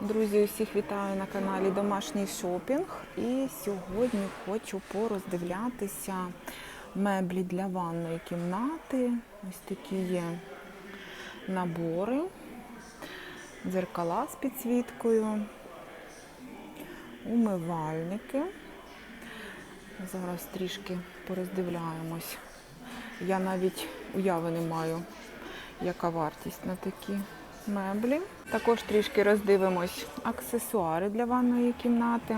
Друзі, усіх вітаю на каналі Домашній шопінг. І сьогодні хочу пороздивлятися меблі для ванної кімнати. Ось такі є набори, дзеркала з підсвіткою, умивальники. Зараз трішки пороздивляємось. Я навіть уяви не маю, яка вартість на такі меблі. Також трішки роздивимось аксесуари для ванної кімнати.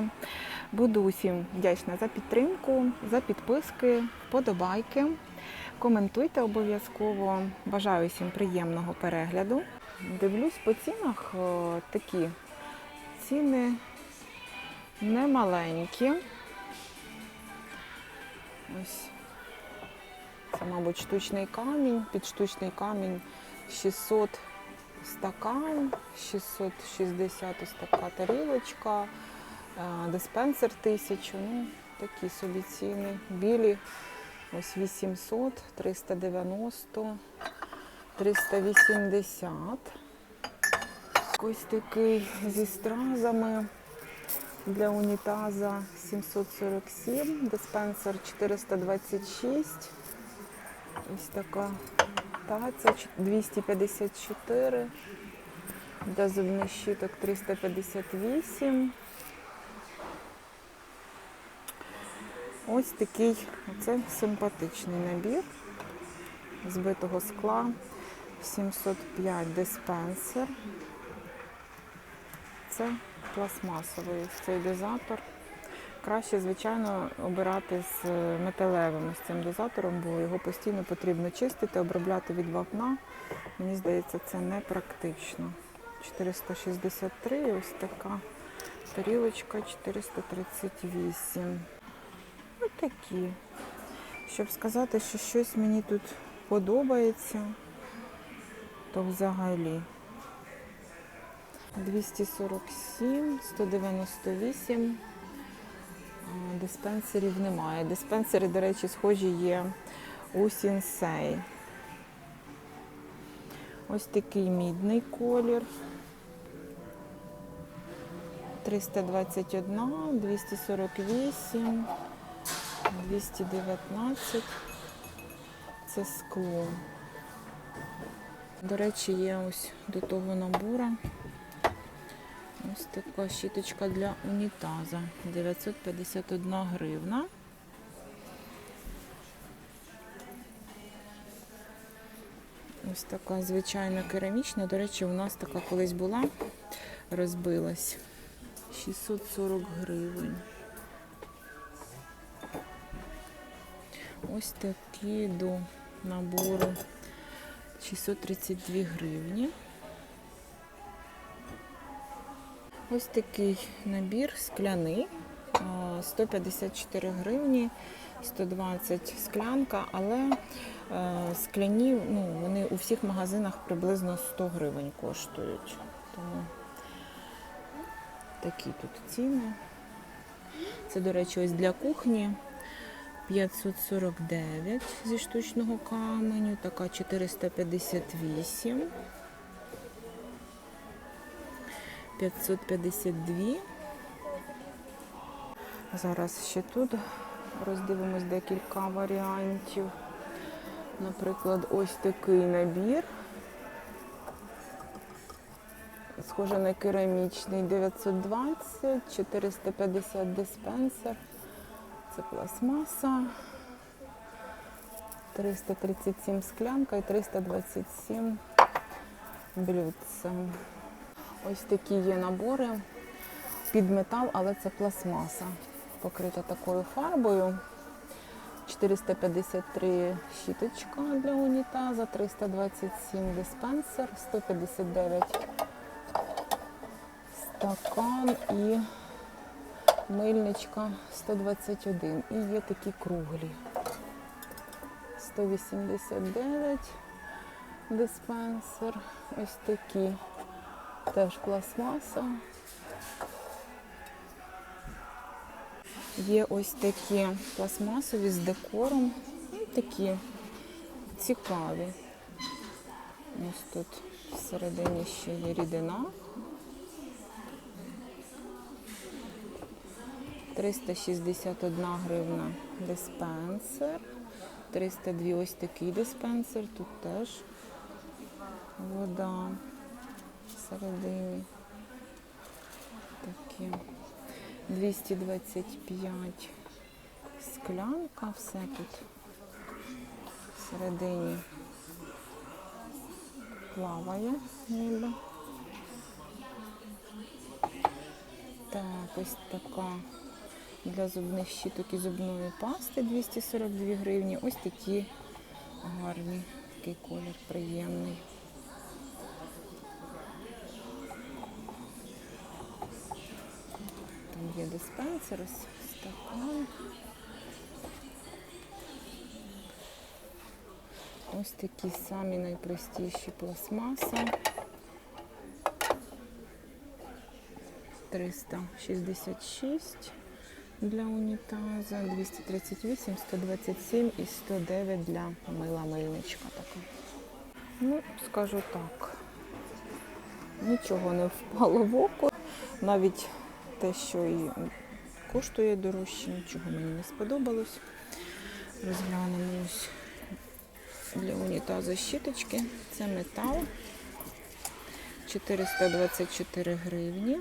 Буду усім вдячна за підтримку, за підписки, вподобайки. Коментуйте обов'язково. Бажаю всім приємного перегляду. Дивлюсь по цінах о, такі ціни немаленькі. Ось це, мабуть, штучний камінь. Під штучний камінь 600 стакан, 660 ось така тарілочка, е, диспенсер 1000, ну, такі собі ціни. Білі ось 800, 390, 380. Ось такий зі стразами для унітаза 747, диспенсер 426. Ось така таця 254. Для зубних щіток 358. Ось такий, оце симпатичний набір збитого скла. 705 диспенсер. Це пластмасовий дозатор. Краще, звичайно, обирати з металевим ось цим дозатором, бо його постійно потрібно чистити, обробляти від вапна. Мені здається, це не практично. 463 ось така тарілочка 438. Ось такі. Щоб сказати, що щось мені тут подобається, то взагалі. 247, 198. А, Диспенсерів немає. Диспенсери, до речі, схожі є у Сінсей. Ось такий мідний колір. 321, 248, 219. Це скло. До речі, є ось до того набору. Ось така щіточка для унітаза. 951 гривна. Ось така звичайна керамічна. До речі, у нас така колись була, розбилась. 640 гривень. Ось такі до набору 632 гривні. Ось такий набір скляний. 154 гривні, 120 склянка, але е, скляні ну, вони у всіх магазинах приблизно 100 гривень коштують. Тому такі тут ціни. Це, до речі, ось для кухні 549 зі штучного каменю, така 458. 552. Зараз ще тут роздивимось декілька варіантів. Наприклад, ось такий набір. Схоже на керамічний 920, 450 диспенсер. Це пластмаса. 337 склянка і 327 блюдце. Ось такі є набори під метал, але це пластмаса. Покрита такою фарбою. 453 щіточка для унітаза, 327 диспенсер, 159 стакан і мильничка 121. І є такі круглі. 189 диспенсер. Ось такі теж пластмаса. Є ось такі пластмасові з декором. Ну, такі цікаві. Ось тут всередині ще є рідина. 361 гривна диспенсер. 302 ось такий диспенсер, тут теж вода всередині. Такі. 225 склянка, все тут всередині плаває ніби. Так, ось така для зубних щіток і зубної пасти 242 гривні. Ось такі гарні, такий колір приємний. Там є диспенсер, ось. Ось такі самі найпростіші пластмаса. 366 для унітаза, 238, 127 і 109 для мила мильничка така. Ну, скажу так, нічого не впало в око. Навіть те, що і коштує дорожче, нічого мені не сподобалось. Розглянемо для унітазу щіточки. Це метал. 424 гривні.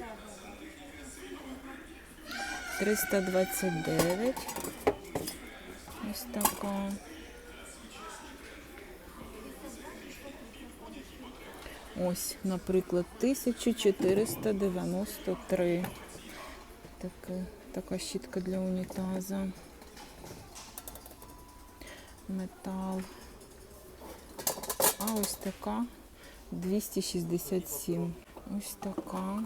329. Ось така. Ось, наприклад, 1493. Така, така щітка для унітаза. Метал. А ось така 267. Ось така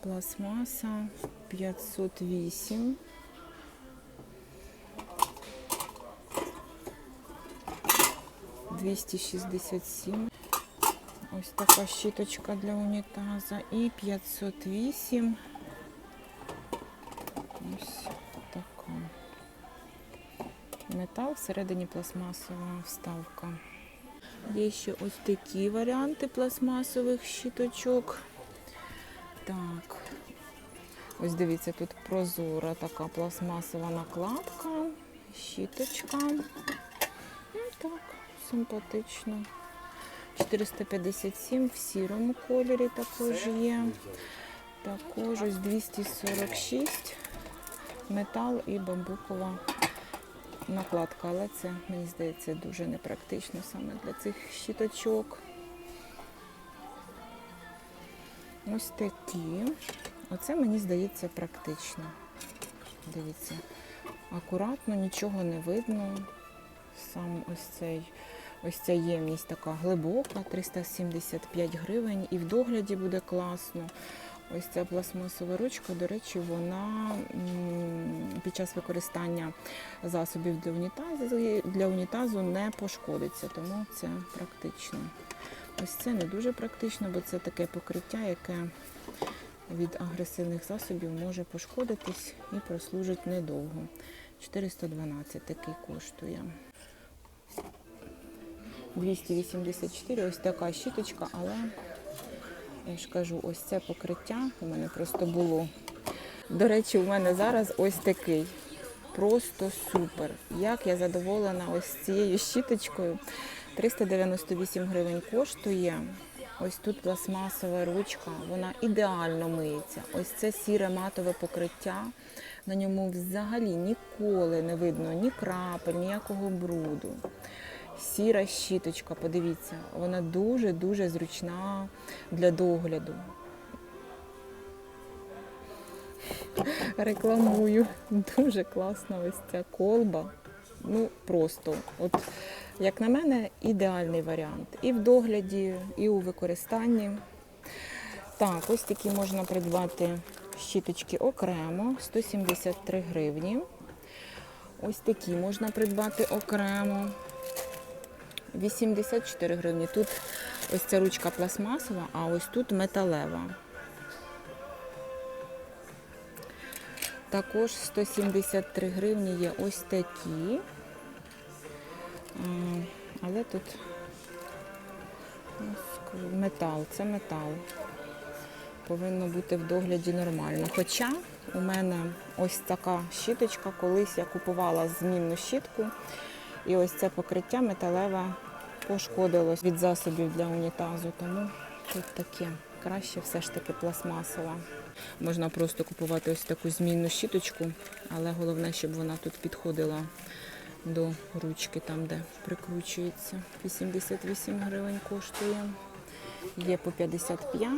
пластмаса 508. Двісті шістдесят сім. Ось така щіточка для унітаза. І 508. Ось така. Метал, всередині пластмасова вставка. Є ще ось такі варіанти пластмасових щіточок. Так. Ось дивіться, тут прозора така пластмасова накладка, щіточка. Ну так, симпатично. 457 в сірому кольорі також є. Також ось 246 метал і бамбукова накладка, але це, мені здається, дуже непрактично саме для цих щіточок. Ось такі. Оце мені здається практично. Дивіться, акуратно, нічого не видно. Сам ось цей, ось ця ємність така глибока, 375 гривень, і в догляді буде класно. Ось ця пластмасова ручка, до речі, вона під час використання засобів для унітазу, для унітазу не пошкодиться, тому це практично. Ось це не дуже практично, бо це таке покриття, яке від агресивних засобів може пошкодитись і прослужить недовго. 412 такий коштує. 284, ось така щіточка, але я ж кажу, ось це покриття у мене просто було. До речі, у мене зараз ось такий. Просто супер. Як я задоволена ось цією щіточкою. 398 гривень коштує. Ось тут пластмасова ручка, вона ідеально миється. Ось це сіре матове покриття. На ньому взагалі ніколи не видно ні крапель, ніякого бруду. Сіра щіточка, подивіться, вона дуже-дуже зручна для догляду. Рекламую. Дуже класна ось ця колба. Ну, просто, от, як на мене, ідеальний варіант. І в догляді, і у використанні. Так, ось такі можна придбати щіточки окремо, 173 гривні. Ось такі можна придбати окремо. 84 гривні. Тут ось ця ручка пластмасова, а ось тут металева. Також 173 гривні є ось такі. Але тут ну, метал, це метал. повинно бути в догляді нормально. Хоча у мене ось така щіточка, колись я купувала змінну щітку, і ось це покриття металеве пошкодилось від засобів для унітазу. Тому тут таке. Краще все ж таки пластмасова. Можна просто купувати ось таку змінну щіточку, але головне, щоб вона тут підходила до ручки, там де прикручується. 88 гривень коштує. Є по 55.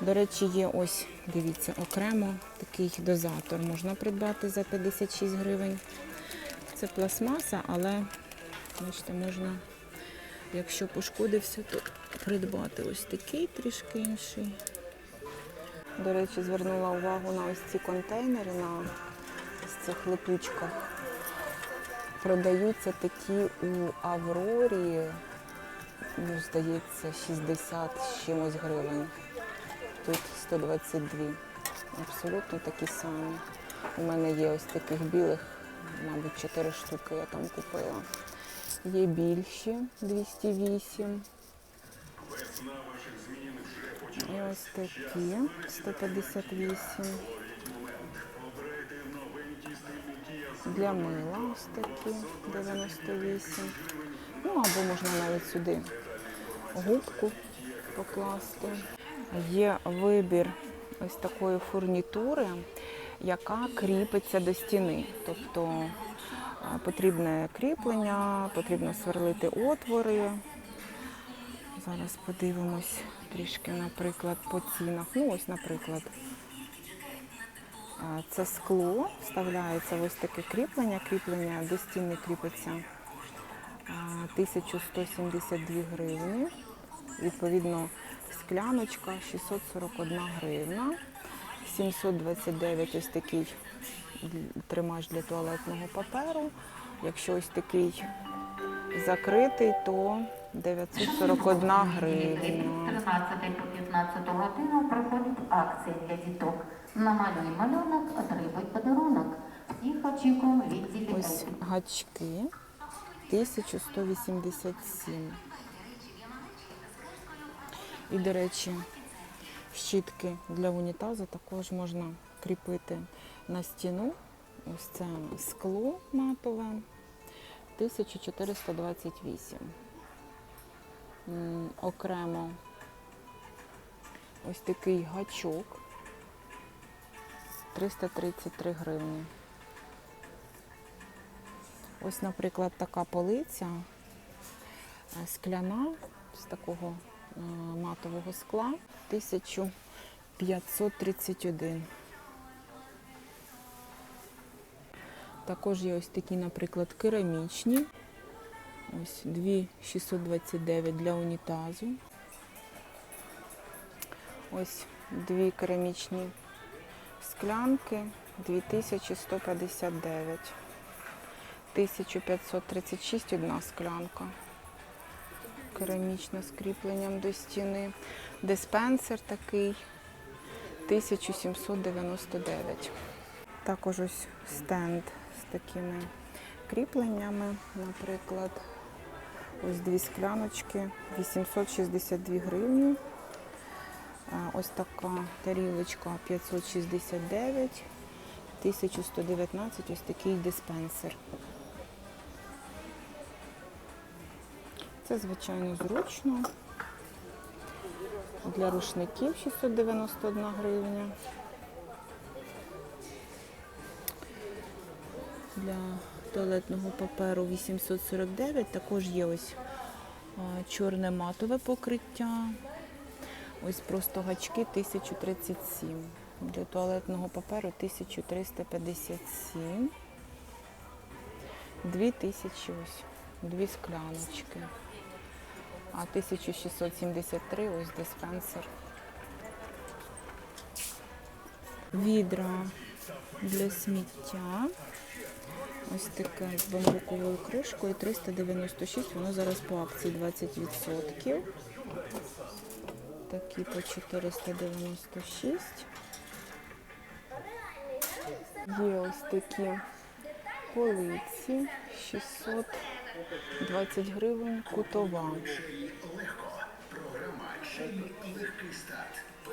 До речі, є ось, дивіться, окремо такий дозатор. Можна придбати за 56 гривень. Це пластмаса, але бачите, можна, якщо пошкодився, то придбати ось такий трішки інший. До речі, звернула увагу на ось ці контейнери на цих липучках. Продаються такі у Аврорі, ну, здається, 60 з чимось гривень. Тут 122. Абсолютно такі самі. У мене є ось таких білих, мабуть, 4 штуки я там купила. Є більші 208. І ось такі 158. Для мила ось такі 98. Ну або можна навіть сюди губку покласти. Є вибір ось такої фурнітури, яка кріпиться до стіни. Тобто потрібне кріплення, потрібно сверлити отвори. Зараз подивимось трішки, наприклад, по цінах. Ну, ось, наприклад, це скло, вставляється ось таке кріплення. Кріплення до стіни кріпиться 1172 гривні. Відповідно, скляночка 641 гривна. 729 ось такий тримач для туалетного паперу. Якщо ось такий закритий, то 941 гривня. З 13 по 15 годину проходить акція для діток. Намалюй малюнок, отримуй подарунок. Всіх очікуємо в відділі Ось гачки 1187. І, до речі, щітки для унітазу також можна кріпити на стіну. Ось це скло матове 1428. Окремо ось такий гачок 333 гривні. Ось, наприклад, така полиця е, скляна з такого матового скла 1531. Також є ось такі, наприклад, керамічні. Ось 2629 для унітазу. Ось дві керамічні склянки 2159. 1536 одна склянка. Керамічна з кріпленням до стіни. Диспенсер такий 1799. Також ось стенд з такими кріпленнями, наприклад. Ось дві скляночки 862 гривні. Ось така тарілочка 569, 1119 ось такий диспенсер. Це, звичайно, зручно. Для рушників 691 гривня. Для туалетного паперу 849. Також є ось чорне матове покриття. Ось просто гачки 1037. Для туалетного паперу 1357. Дві тисячі ось, дві скляночки. А 1673 ось диспенсер. Відра для сміття. Ось таке з бамбуковою кришкою 396, воно зараз по акції 20%. Такі по 496. Є ось такі полиці 620 гривень кутова.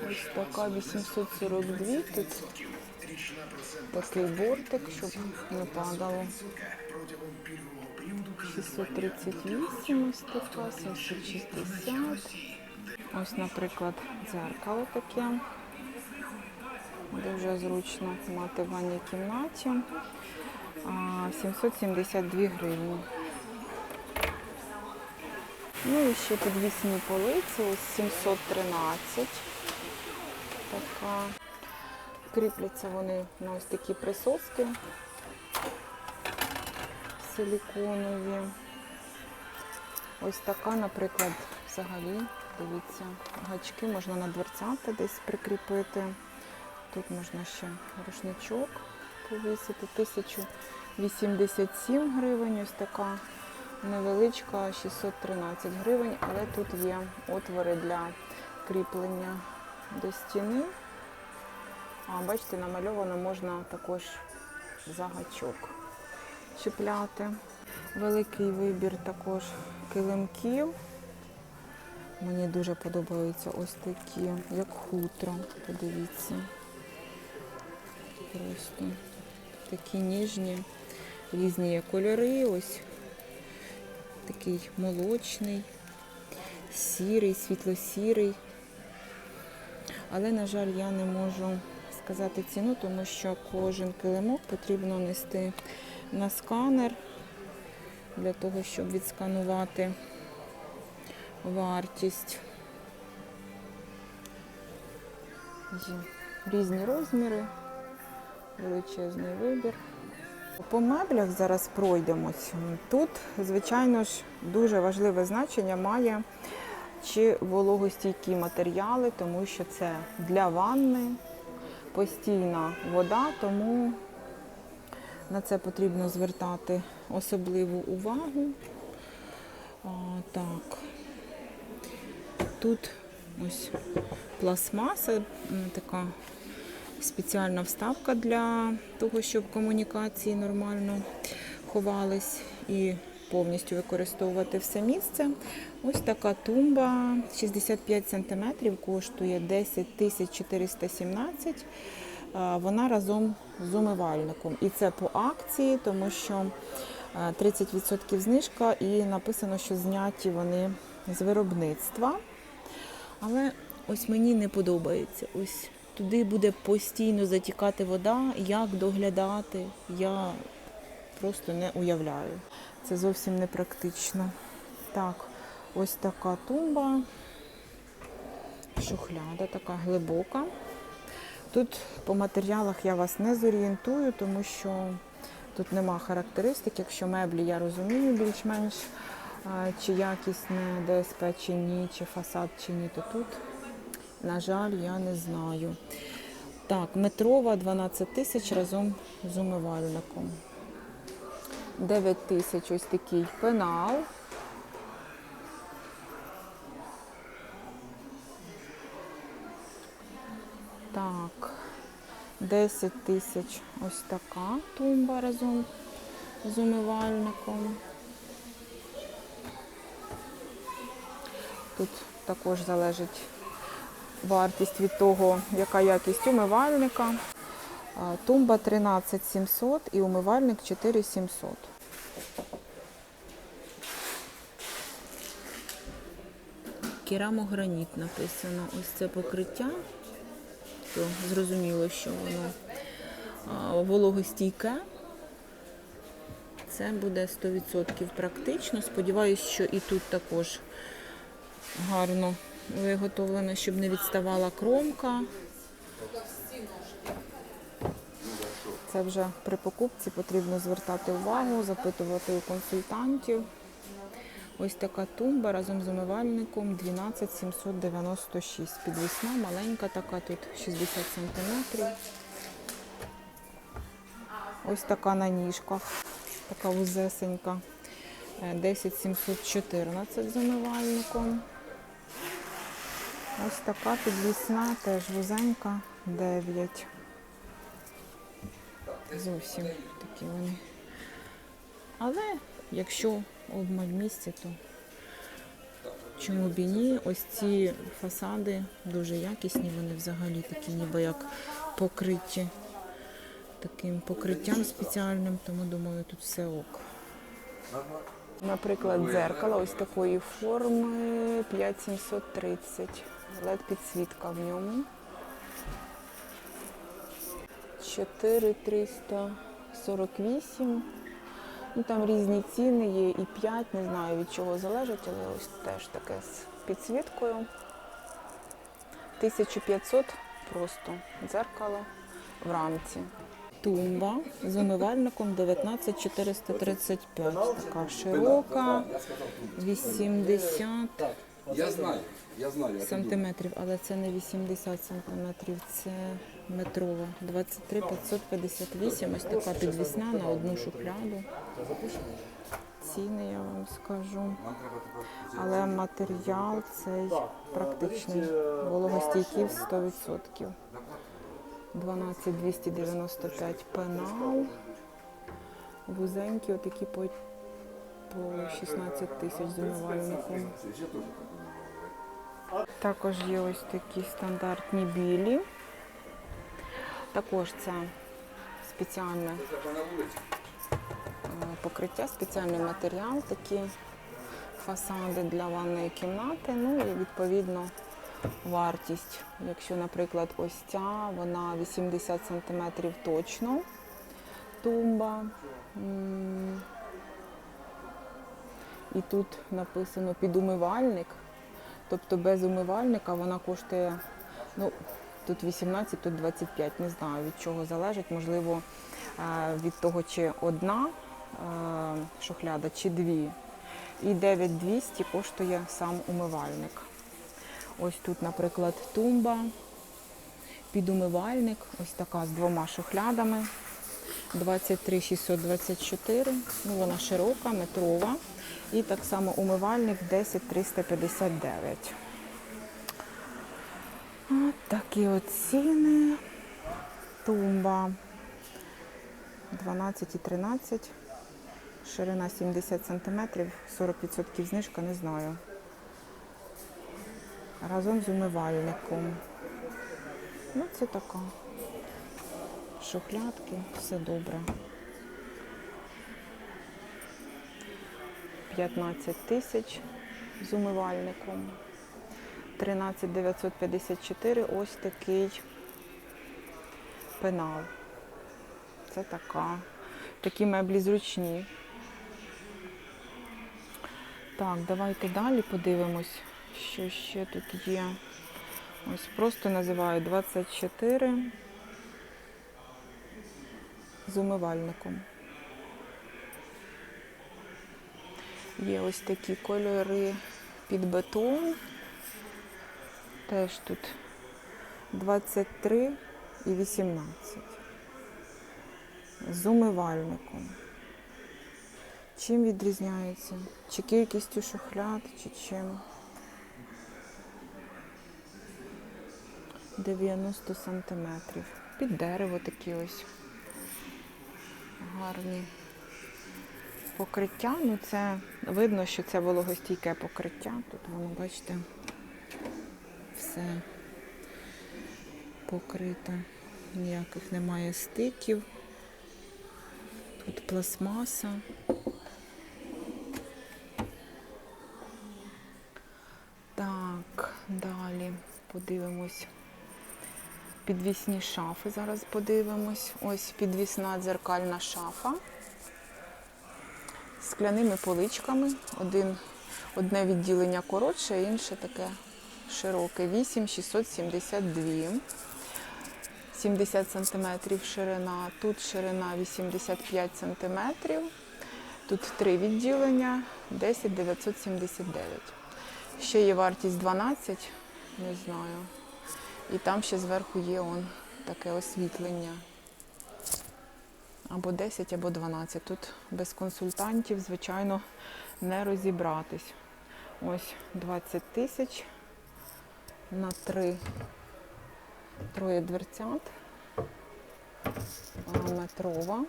Ось така 842 тут. Такий бортик, щоб не падало. 638 ось така, 760. Ось, наприклад, дзеркало таке. Дуже зручно мати в ванній кімнаті. 772 гривні. Ну і ще підвісні полиці, ось 713. Така. Кріпляться вони на ось такі присоски силіконові. Ось така, наприклад, взагалі, дивіться, гачки можна на дверцята десь прикріпити. Тут можна ще рушничок повісити. 1087 гривень, ось така невеличка 613 гривень, але тут є отвори для кріплення до стіни. А бачите, намальовано можна також за гачок чіпляти. Великий вибір також килимків. Мені дуже подобаються ось такі, як хутро. Подивіться. Просто такі ніжні, різні є кольори. Ось такий молочний, сірий, світло-сірий. Але, на жаль, я не можу сказати ціну, тому що кожен килимок потрібно нести на сканер для того, щоб відсканувати вартість. Різні розміри, величезний вибір. По меблях зараз пройдемось. Тут, звичайно ж, дуже важливе значення має чи вологостійкі матеріали, тому що це для ванни постійна вода, тому на це потрібно звертати особливу увагу. А, так. Тут ось пластмаса, така спеціальна вставка для того, щоб комунікації нормально ховались і повністю використовувати все місце. Ось така тумба 65 см коштує 10 тисяч 417 Вона разом з умивальником. І це по акції, тому що 30% знижка і написано, що зняті вони з виробництва. Але ось мені не подобається. Ось туди буде постійно затікати вода. Як доглядати, я просто не уявляю. Це зовсім не практично. Так, ось така тумба, шухляда така глибока. Тут по матеріалах я вас не зорієнтую, тому що тут нема характеристик. Якщо меблі я розумію більш-менш, чи якісне ДСП, чи ні, чи фасад, чи ні, то тут, на жаль, я не знаю. Так, метрова 12 тисяч разом з умивальником. 9 тисяч ось такий пенал. Так, 10 тисяч ось така тумба разом з умивальником. Тут також залежить вартість від того, яка якість умивальника. Тумба 13 700 і умивальник 4 700. Керамограніт написано. Ось це покриття. То зрозуміло, що воно вологостійке. Це буде 100% практично. Сподіваюсь, що і тут також гарно виготовлено, щоб не відставала кромка. Це вже при покупці потрібно звертати увагу, запитувати у консультантів. Ось така тумба разом з умивальником 12 796. Підвісна, маленька така, тут 60 см. Ось така на ніжках, така вузесенька. Е, 10 714 з умивальником. Ось така підвісна, теж вузенька, 9. Зовсім такі вони. Але якщо обмаль місця, то Чому б і ні? Ось ці фасади дуже якісні, вони взагалі такі, ніби як покриті таким покриттям спеціальним, тому думаю, тут все ок. Наприклад, дзеркало ось такої форми 5730. Led підсвітка в ньому. 4348. Ну, там різні ціни є і 5, не знаю від чого залежить, але ось теж таке з підсвіткою. 1500 просто дзеркало в рамці. Тумба з умивальником 19435. Така широка, 80 Я знаю, я знаю. сантиметрів, але це не 80 сантиметрів, це метрова. 23 558, ось така підвісна на одну шухляду. Ціни я вам скажу. Але матеріал цей практичний, вологостійкий 100%. 12295 пенал. Вузенькі, отакі по, по 16 тисяч з умивальником. Також є ось такі стандартні білі. Також це спеціальне е, покриття, спеціальний матеріал, такі фасади для ванної кімнати. Ну і відповідно вартість. Якщо, наприклад, ось ця, вона 80 см точно тумба. І тут написано підумивальник. Тобто без умивальника вона коштує, ну, тут 18, тут 25, не знаю від чого залежить. Можливо, е, від того, чи одна е, шухляда, чи дві. І 9200 коштує сам умивальник. Ось тут, наприклад, тумба, підумивальник, ось така з двома шухлядами. 23 624, ну вона широка, метрова. І так само умивальник 10 359. От такі от ціни. Тумба 12 і 13. Ширина 70 см, 40% знижка, не знаю. Разом з умивальником. Ну, це така. Шухлядки, все добре. 15 тисяч з умивальником. 13 954 ось такий пенал. Це така. Такі меблі зручні. Так, давайте далі подивимось, що ще тут є. Ось просто називаю 24 з умивальником. Є ось такі кольори під бетон. Теж тут 23 і 18. З умивальником. Чим відрізняється? Чи кількістю шухляд, чи чим? 90 сантиметрів. Під дерево такі ось гарні покриття. Ну це видно, що це вологостійке покриття. Тут воно, бачите, все покрите. Ніяких немає стиків. Тут пластмаса. Так, далі подивимось. Підвісні шафи. Зараз подивимось. Ось підвісна дзеркальна шафа з скляними поличками. Один, одне відділення коротше, інше таке широке. 8 672. 70 см ширина. Тут ширина 85 см. Тут три відділення, 10 979. Ще є вартість 12, не знаю. І там ще зверху є он таке освітлення. Або 10, або 12. Тут без консультантів, звичайно, не розібратись. Ось 20 тисяч на три троє дверцят. Метрова.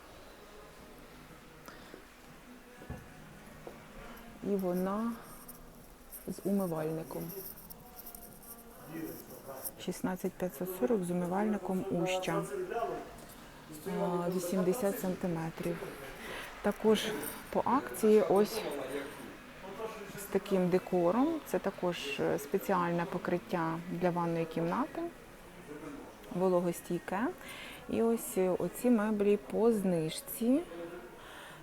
І вона з умивальником. 16540 з умивальником Уща. 80 сантиметрів. Також по акції ось з таким декором. Це також е, спеціальне покриття для ванної кімнати, вологостійке. І ось е, оці меблі по знижці.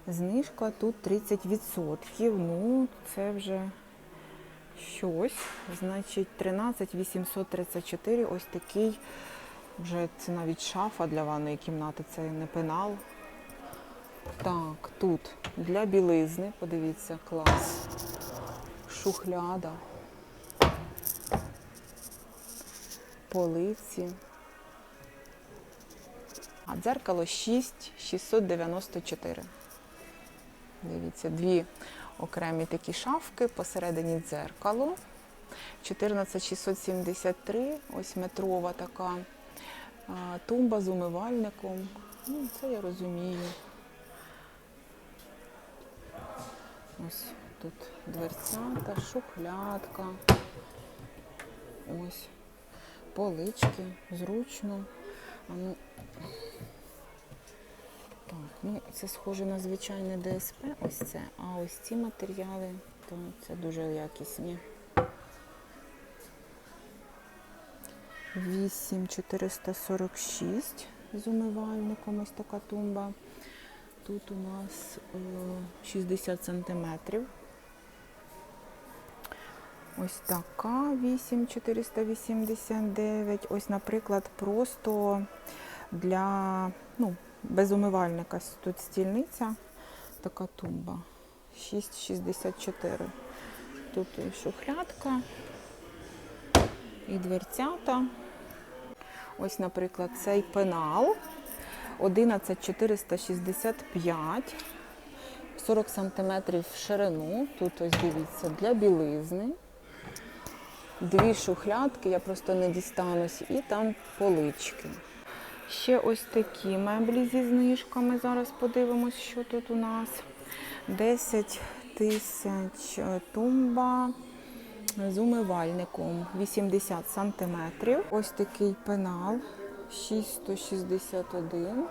Знижка тут 30%. Ну, це вже щось. Значить, 13 834. Ось такий. Вже це навіть шафа для ванної кімнати, це не пенал. Так, тут для білизни, подивіться, клас. Шухляда. Поливці. А дзеркало 6 694. Дивіться, дві окремі такі шафки, посередині дзеркало. 14673, ось метрова така тумба з умивальником. Ну, це я розумію. Ось тут дверцята, шухлядка. Ось полички, зручно. А ну, так, ну це схоже на звичайне ДСП, ось це, а ось ці матеріали, то це дуже якісні. 8446 з умивальником, ось така тумба. Тут у нас е, 60 сантиметрів. Ось така 8489. Ось, наприклад, просто для ну, без умивальника тут стільниця, така тумба. 6,64. Тут шухлядка і дверцята. Ось, наприклад, цей пенал 11465, 40 см в ширину. Тут ось дивіться, для білизни. Дві шухлядки, я просто не дістанусь, і там полички. Ще ось такі меблі зі знижками. Зараз подивимось, що тут у нас. 10 тисяч тумба з умивальником 80 сантиметрів. Ось такий пенал 661.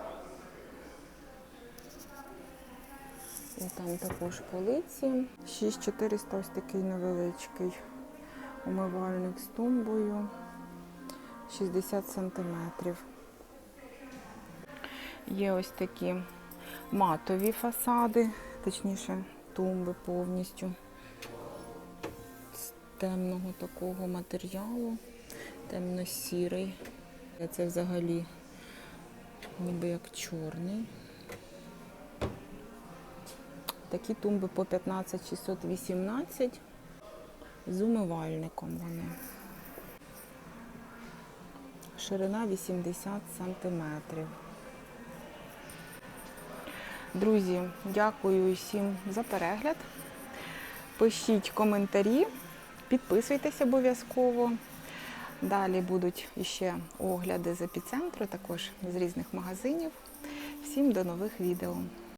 І там також полиці. 6400 ось такий невеличкий умивальник з тумбою. 60 сантиметрів. Є ось такі матові фасади, точніше, тумби повністю з темного такого матеріалу, темно-сірий. Це взагалі ніби як чорний. Такі тумби по 15 618 з умивальником вони. Ширина 80 сантиметрів. Друзі, дякую всім за перегляд. Пишіть коментарі, підписуйтесь обов'язково. Далі будуть іще огляди з епіцентру, також з різних магазинів. Всім до нових відео.